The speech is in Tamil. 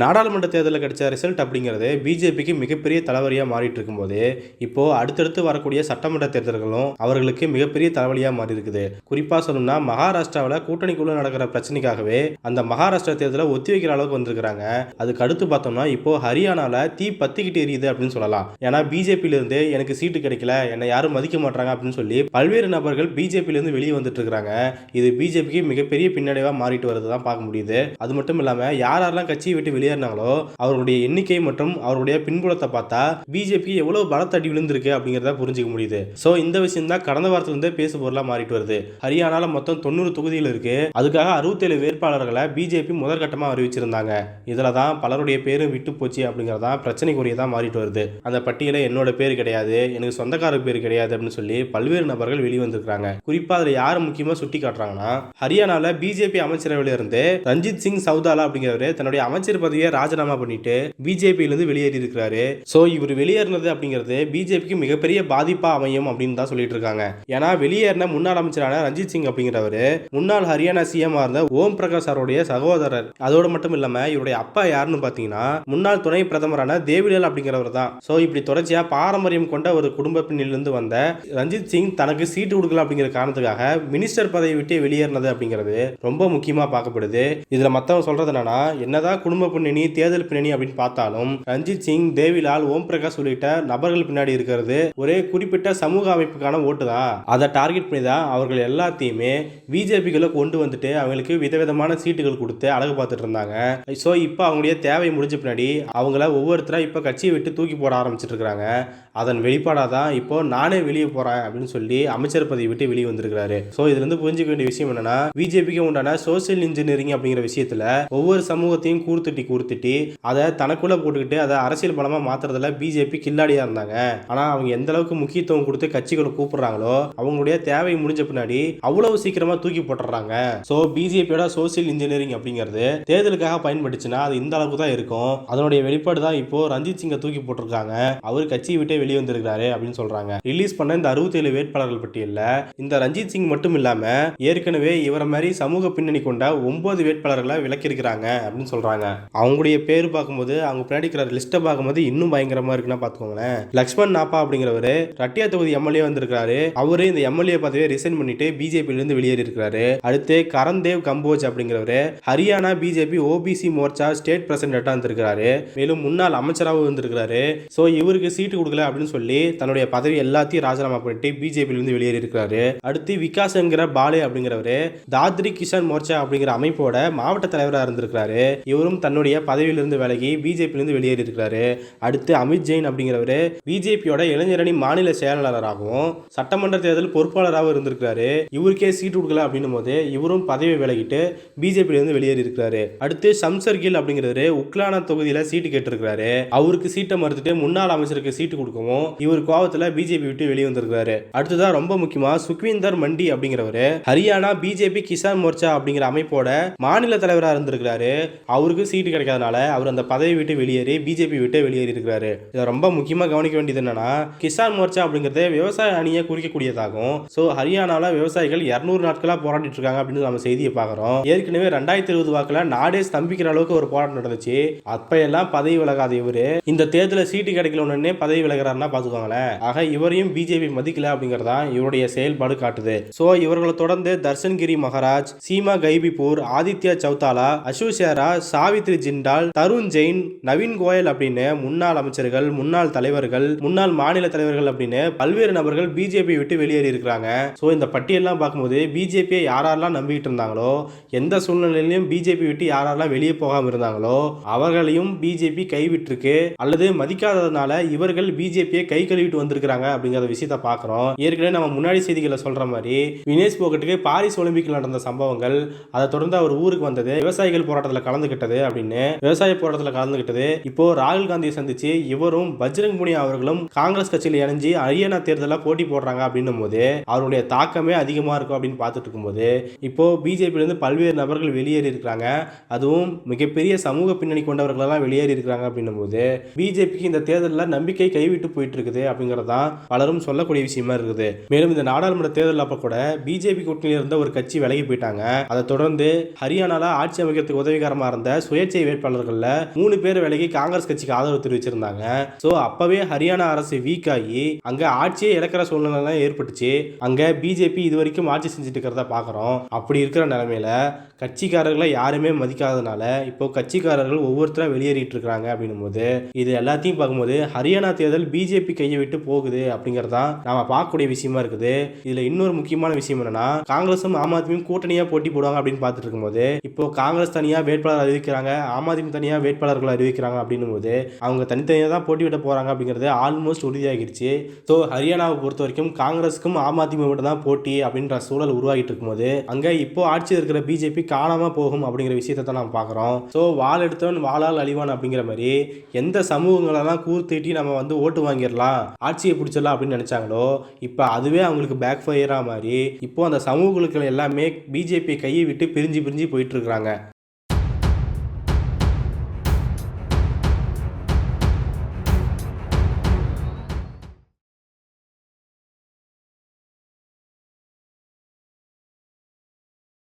நாடாளுமன்ற தேர்தலில் கிடைச்ச ரிசல்ட் அப்படிங்கிறது பிஜேபிக்கு மிகப்பெரிய தலைவலியாக மாறிட்டு இருக்கும்போது இப்போ அடுத்தடுத்து வரக்கூடிய சட்டமன்ற தேர்தல்களும் அவர்களுக்கு மிகப்பெரிய தலைவலியாக மாறி இருக்குது குறிப்பாக சொல்லணும்னா மகாராஷ்டிராவில் கூட்டணிக்குள்ளே நடக்கிற பிரச்சனைக்காகவே அந்த மகாராஷ்டிரா தேர்தலை ஒத்தி வைக்கிற அளவுக்கு வந்திருக்கிறாங்க. அதுக்கு அடுத்து பார்த்தோம்னா இப்போ ஹரியானாவில் தீ பத்திக்கிட்டு எரியுது அப்படின்னு சொல்லலாம். ஏன்னா பிஜேபியிலிருந்து எனக்கு சீட்டு கிடைக்கல என்னை யாரும் மதிக்க மாட்டாங்க அப்படின்னு சொல்லி பல்வேறு நபர்கள் பிஜேபியிலிருந்து வெளியே வந்துட்டு இருக்காங்க இது பிஜேபிக்கு மிகப்பெரிய பின்னடைவாக மாறிட்டு வருது தான் பார்க்க முடியுது. அது மட்டும் இல்லாமல் யார் யாரெல்லாம் கட்சியை விட்டு வெளியே வெளியேறினாங்களோ அவர்களுடைய எண்ணிக்கை மற்றும் அவருடைய பின்புலத்தை பார்த்தா பிஜேபி எவ்வளவு பலத்தடி விழுந்திருக்கு அப்படிங்கிறத புரிஞ்சுக்க முடியுது. ஸோ இந்த விஷயம் தான் கடந்த வாரத்திலிருந்தே பேசு பொருளா மாறிட்டு வருது. ஹரியானால மொத்தம் தொண்ணூறு தொகுதிகள் இருக்கு. அதுக்காக அறுபத்தேழு வேட்பாளர்களை பிஜேபி முதற்கட்டமாக அறிவிச்சிருந்தாங்க. இதில் தான் பலருடைய பேரும் விட்டு போச்சு அப்படிங்கிறதா பிரச்சனைக்குரியதாக மாறிட்டு வருது. அந்த பட்டியலை என்னோட பேர் கிடையாது எனக்கு சொந்தக்காரர் பேர் கிடையாது அப்படின்னு சொல்லி பல்வேறு நபர்கள் வெளிவந்திருக்காங்க குறிப்பாக அதில் யார் முக்கியமாக சுட்டி காட்டுறாங்கன்னா ஹரியானாவில் பிஜேபி அமைச்சரவையில இருந்து ரஞ்சித் சிங் சவுதாலா அப்படிங்கிறவரு தன்னுடைய அமைச்சர் பதவி பதவியை ராஜினாமா பண்ணிட்டு பிஜேபியிலிருந்து வெளியேறி இருக்கிறாரு ஸோ இவர் வெளியேறினது அப்படிங்கிறது பிஜேபிக்கு மிகப்பெரிய பாதிப்பா அமையும் அப்படின்னு தான் சொல்லிட்டு இருக்காங்க. ஏன்னா வெளியேறின முன்னாள் அமைச்சரான ரஞ்சித் சிங் அப்படிங்கிறவர் முன்னாள் ஹரியானா சிஎம் இருந்த ஓம் பிரகாஷ் அவருடைய சகோதரர். அதோடு மட்டும் இல்லாம இவருடைய அப்பா யாருன்னு பாத்தீங்கன்னா முன்னாள் துணை பிரதமரான தேவிலால் அப்படிங்கிறவர் தான். ஸோ இப்படி தொடர்ச்சியா பாரம்பரியம் கொண்ட ஒரு குடும்ப பின்னிலிருந்து வந்த ரஞ்சித் சிங் தனக்கு சீட்டு கொடுக்கல அப்படிங்கிற காரணத்துக்காக மினிஸ்டர் பதவி விட்டு வெளியேறினது அப்படிங்கிறது ரொம்ப முக்கியமா பார்க்கப்படுது. இதுல மத்தவங்க சொல்றது என்னன்னா என்னதான் குடும்ப பின்னணி தேர்தல் பின்னணி அப்படின்னு பார்த்தாலும் ரஞ்சித் சிங் தேவிலால் ஓம் பிரகாஷ் உள்ளிட்ட நபர்கள் பின்னாடி இருக்கிறது ஒரே குறிப்பிட்ட சமூக அமைப்புக்கான ஓட்டு தான் அதை டார்கெட் பண்ணி தான் அவர்கள் எல்லாத்தையுமே பிஜேபிக்குள்ள கொண்டு வந்துட்டு அவங்களுக்கு விதவிதமான சீட்டுகள் கொடுத்து அழகு பார்த்துட்டு இருந்தாங்க. ஸோ இப்போ அவங்களுடைய தேவை முடிஞ்ச பின்னாடி அவங்கள ஒவ்வொருத்தராக இப்போ கட்சியை விட்டு தூக்கி போட ஆரம்பிச்சிட்டு இருக்காங்க அதன் வெளிப்பாடாக தான் இப்போ நானே வெளியே போறேன் அப்படின்னு சொல்லி அமைச்சர் பதவி விட்டு வெளியே வந்திருக்கிறாரு. ஸோ இதுல இருந்து புரிஞ்சுக்க வேண்டிய விஷயம் என்னன்னா பிஜேபிக்கு உண்டான சோசியல் இன்ஜினியரிங் அப்படிங்கிற விஷயத்துல ஒவ்வொரு சமூகத்தையும் கூர்த்துட்டி கூர்த்துட்டி அதை தனக்குள்ள போட்டுக்கிட்டு அதை அரசியல் பலமா மாத்துறதுல பிஜேபி கில்லாடியா இருந்தாங்க. ஆனா அவங்க எந்த அளவுக்கு முக்கியத்துவம் கொடுத்து கட்சிகளை கூப்பிடுறாங்களோ அவங்களுடைய தேவை முடிஞ்ச பின்னாடி அவ்வளவு சீக்கிரமா தூக்கி போட்டுறாங்க ஸோ பிஜேபியோட சோசியல் இன்ஜினியரிங் அப்படிங்கிறது தேர்தலுக்காக பயன்பட்டுச்சுன்னா அது இந்த அளவுக்கு தான் இருக்கும். அதனுடைய வெளிப்பாடு தான் இப்போ ரஞ்சித் சிங்கை தூக்கி போட்டிருக்காங்க. அவர் கட்சியை விட்டே வெளியே வந்திருக்காரு அப்படின்னு சொல்றாங்க. ரிலீஸ் பண்ண இந்த அறுபத்தேழு வேட்பாளர்கள் பட்டியலில் இந்த ரஞ்சித் சிங் மட்டும் இல்லாம ஏற்கனவே இவரை மாதிரி சமூக பின்னணி கொண்ட ஒன்பது வேட்பாளர்களை விலக்கியிருக்கிறாங்க அப்படின்னு சொல்றாங்க. அவங்களுடைய பேர் பார்க்கும்போது அவங்க பின்னாடி இருக்கிற லிஸ்ட்டை பார்க்கும்போது இன்னும் பயங்கரமா இருக்குன்னா பார்த்துக்கோங்களேன். லக்ஷ்மண் நாப்பா அப்படிங்கிறவர் ரட்டியா தொகுதி எம்எல்ஏ வந்திருக்காரு அவரு இந்த எம்எல்ஏ பதவியை ரிசைன் பண்ணிட்டு பிஜேபியிலிருந்து வெளியேறி இருக்கிறாரு. அடுத்து கரந்தேவ் Kamboj அப்படிங்கிறவரு Haryana BJP OBC Morcha state பிரசிடென்டா இருந்திருக்காரு மேலும் முன்னாள் அமைச்சராகவும் இருந்திருக்காரு ஸோ இவருக்கு சீட்டு கொடுக்கல அப்படின்னு சொல்லி தன்னுடைய பதவி எல்லாத்தையும் ராஜினாமா பண்ணிட்டு பிஜேபியிலிருந்து வெளியேறி இருக்கிறாரு. அடுத்து விகாஸ் என்கிற பாலே அப்படிங்கிறவரு தாத்ரி கிஷான் மோர்ச்சா அப்படிங்கிற அமைப்போட மாவட்ட தலைவராக இருந்திருக்கிறாரு. இவரும் தன்னுடைய பதவியிலிருந்து விலகி பிஜேபியிலிருந்து வெளியேறி இருக்கிறாரு அடுத்து அமித் ஜெயின் அப்படிங்கிறவரு பிஜேபியோட இளைஞரணி மாநில செயலாளராகவும் சட்டமன்ற தேர்தல் பொறுப்பாளராகவும் இருந்திருக்காரு இவருக்கே சீட்டு கொடுக்கல அப்படின்னும் போது இவரும் பதவி விலகிட்டு பிஜேபியிலிருந்து வெளியேறி இருக்கிறாரு அடுத்து சம்சர் கில் அப்படிங்கிறவரு உக்லானா தொகுதியில சீட்டு கேட்டிருக்கிறாரு. அவருக்கு சீட்டை மறுத்துட்டு முன்னாள் அமைச்சருக்கு சீட்டு கொடுக்கவும் இவர் கோவத்துல பிஜேபி விட்டு வெளியே வந்திருக்காரு அடுத்ததா ரொம்ப முக்கியமா சுக்விந்தர் மண்டி அப்படிங்கிறவரு ஹரியானா பிஜேபி கிசான் மோர்ச்சா அப்படிங்கிற அமைப்போட மாநில தலைவராக இருந்திருக்கிறாரு. அவருக்கு சீட்டு கிடைக்காதனால அவர் அந்த பதவி விட்டு வெளியேறி பிஜேபி விட்டு வெளியேறி இருக்கிறாரு. இதை ரொம்ப முக்கியமாக கவனிக்க வேண்டியது என்னன்னா கிசான் மோர்ச்சா அப்படிங்கிறது விவசாய அணியை குறிக்கக்கூடியதாகும் ஸோ ஹரியானாவில் விவசாயிகள் இரநூறு நாட்களாக போராடிட்டு இருக்காங்க அப்படின்னு நம்ம செய்தியை பார்க்குறோம். ஏற்கனவே ரெண்டாயிரத்தி இருபது வாக்கில் நாடே ஸ்தம்பிக்கிற அளவுக்கு ஒரு போராட்டம் நடந்துச்சு. அப்பையெல்லாம் பதவி விலகாத இவர். இந்த தேர்தலில் சீட்டு கிடைக்கல உடனே பதவி விலகிறாருன்னா பார்த்துக்கோங்களேன். ஆக இவரையும் பிஜேபி மதிக்கல அப்படிங்கறதா இவருடைய செயல்பாடு காட்டுது. ஸோ இவர்களை தொடர்ந்து தர்சன்கிரி மகாராஜ் சீமா கைபிபூர் ஆதித்யா சௌதாலா அசோசியாரா சாவித்ரி ஜிண்டால் தருண் ஜெயின் நவீன் கோயல் அப்படின்னு முன்னாள் அமைச்சர்கள் முன்னாள் தலைவர்கள் முன்னாள் மாநில தலைவர்கள் அப்படின்னு பல்வேறு நபர்கள் பிஜேபி விட்டு வெளியேறி இருக்கிறாங்க. ஸோ இந்த பட்டியல்லாம் பார்க்கும்போது பிஜேபியை யாரெல்லாம் நம்பிக்கிட்டு இருந்தாங்களோ எந்த சூழ்நிலையிலும் பிஜேபி விட்டு யாரெல்லாம் வெளியே போகாம இருந்தாங்களோ அவர்களையும் பிஜேபி கைவிட்டிருக்கு. அல்லது மதிக்காததுனால இவர்கள் பிஜேபியை கை கழுவிட்டு வந்திருக்கிறாங்க அப்படிங்கிற விஷயத்த பார்க்குறோம். ஏற்கனவே நம்ம முன்னாடி செய்திகளை சொல்ற மாதிரி வினேஷ் போகட்டுக்கு பாரிஸ் ஒலிம்பிக்கில் நடந்த சம்பவங்கள் அதை தொடர்ந்து அவர் ஊருக்கு வந்தது விவசாயிகள் போராட்டத்தில் கலந்துக்கிட்டது அப்படின்னு விவசாய போராட்டத்தில் கலந்துக்கிட்டது இப்போ ராகுல் காந்தியை சந்திச்சு இவரும் பஜ்ரங் புனியா அவர்களும் காங்கிரஸ் கட்சியில் இணைஞ்சு ஹரியானா தேர்தலில் போட்டி போடுறாங்க அப்படின்னும் போது அவருடைய தாக்கமே அதிகமாக இருக்கும் அப்படின்னு பார்த்துட்டு இருக்கும்போது இப்போ பிஜேபியிலேருந்து பல்வேறு நபர்கள் வெளியேறி இருக்கிறாங்க. அதுவும் மிகப்பெரிய சமூக பின்னணி கொண்டவர்களெல்லாம் வெளியேறி இருக்கிறாங்க அப்படின்னும் போது பிஜேபிக்கு இந்த தேர்தலில் நம்பிக்கை கைவிட்டு போயிட்டு இருக்குது அப்படிங்கிறது தான் பலரும் சொல்லக்கூடிய விஷயமா இருக்குது. மேலும் இந்த நாடாளுமன்ற தேர்தல் அப்போ கூட பிஜேபி கூட்டணியில் இருந்த ஒரு கட்சி விலகி போயிட்டாங்க. அதை தொடர்ந்து ஹரியானால ஆட்சி அமைக்கிறதுக்கு உதவிகரமாக இருந்த சுயேட்சை வேட்பாளர்கள்ல மூணு பேர் வேலைக்கு காங்கிரஸ் கட்சிக்கு ஆதரவு தெரிவிச்சிருந்தாங்க. ஸோ அப்பவே ஹரியானா அரசு வீக் ஆகி அங்க ஆட்சியே இழக்கிற சூழ்நிலை ஏற்பட்டுச்சு. அங்க பிஜேபி இது வரைக்கும் ஆட்சி செஞ்சுட்டு இருக்கிறத பாக்குறோம். அப்படி இருக்கிற நிலைமையில கட்சிக்காரர்களை யாருமே மதிக்காதனால இப்போ கட்சிக்காரர்கள் ஒவ்வொருத்தரும் வெளியேறிட்டு இருக்கிறாங்க அப்படின்னும் போது இது எல்லாத்தையும் பார்க்கும்போது ஹரியானா தேர்தல் பிஜேபி கையை விட்டு போகுது அப்படிங்கறதான் நாம பார்க்கக்கூடிய விஷயமா இருக்குது. இதுல இன்னொரு முக்கியமான விஷயம் என்னன்னா காங்கிரஸும் ஆம் ஆத்மியும் கூட்டணியா போட்டி போடுவாங்க அப்படின்னு பார்த்துட்டு இருக்கும்போது இப்போ காங்கிரஸ் தனியா வேட்பாளர் அறிவிக்கிறாங்க. ஆம் ஆத்மி தனியாக வேட்பாளர்கள் அறிவிக்கிறாங்க அப்படின்னும் போது அவங்க தனித்தனியாக தான் போட்டி போகிறாங்க அப்படிங்கிறது ஆல்மோஸ்ட் உறுதியாகிருச்சு. ஸோ ஹரியானாவை பொறுத்த வரைக்கும் காங்கிரஸுக்கும் ஆம் ஆத்மி மட்டும் தான் போட்டி அப்படின்ற சூழல் உருவாகிட்டு இருக்கும்போது அங்கே இப்போ ஆட்சியில் இருக்கிற பிஜேபி காணாமல் போகும் அப்படிங்கிற விஷயத்தை தான் நம்ம பார்க்குறோம். ஸோ வாள் எடுத்தவன் வாளால் அழிவான் அப்படிங்கிற மாதிரி எந்த சமூகங்களெல்லாம் கூர்த்திட்டி நம்ம வந்து ஓட்டு வாங்கிடலாம் ஆட்சியை பிடிச்சிடலாம் அப்படின்னு நினச்சாங்களோ இப்போ அதுவே அவங்களுக்கு பேக் ஃபயராக மாதிரி இப்போ அந்த சமூகங்களுக்கு எல்லாமே பிஜேபி கையை விட்டு பிரிஞ்சு பிரிஞ்சு போயிட்டு இருக்காங்க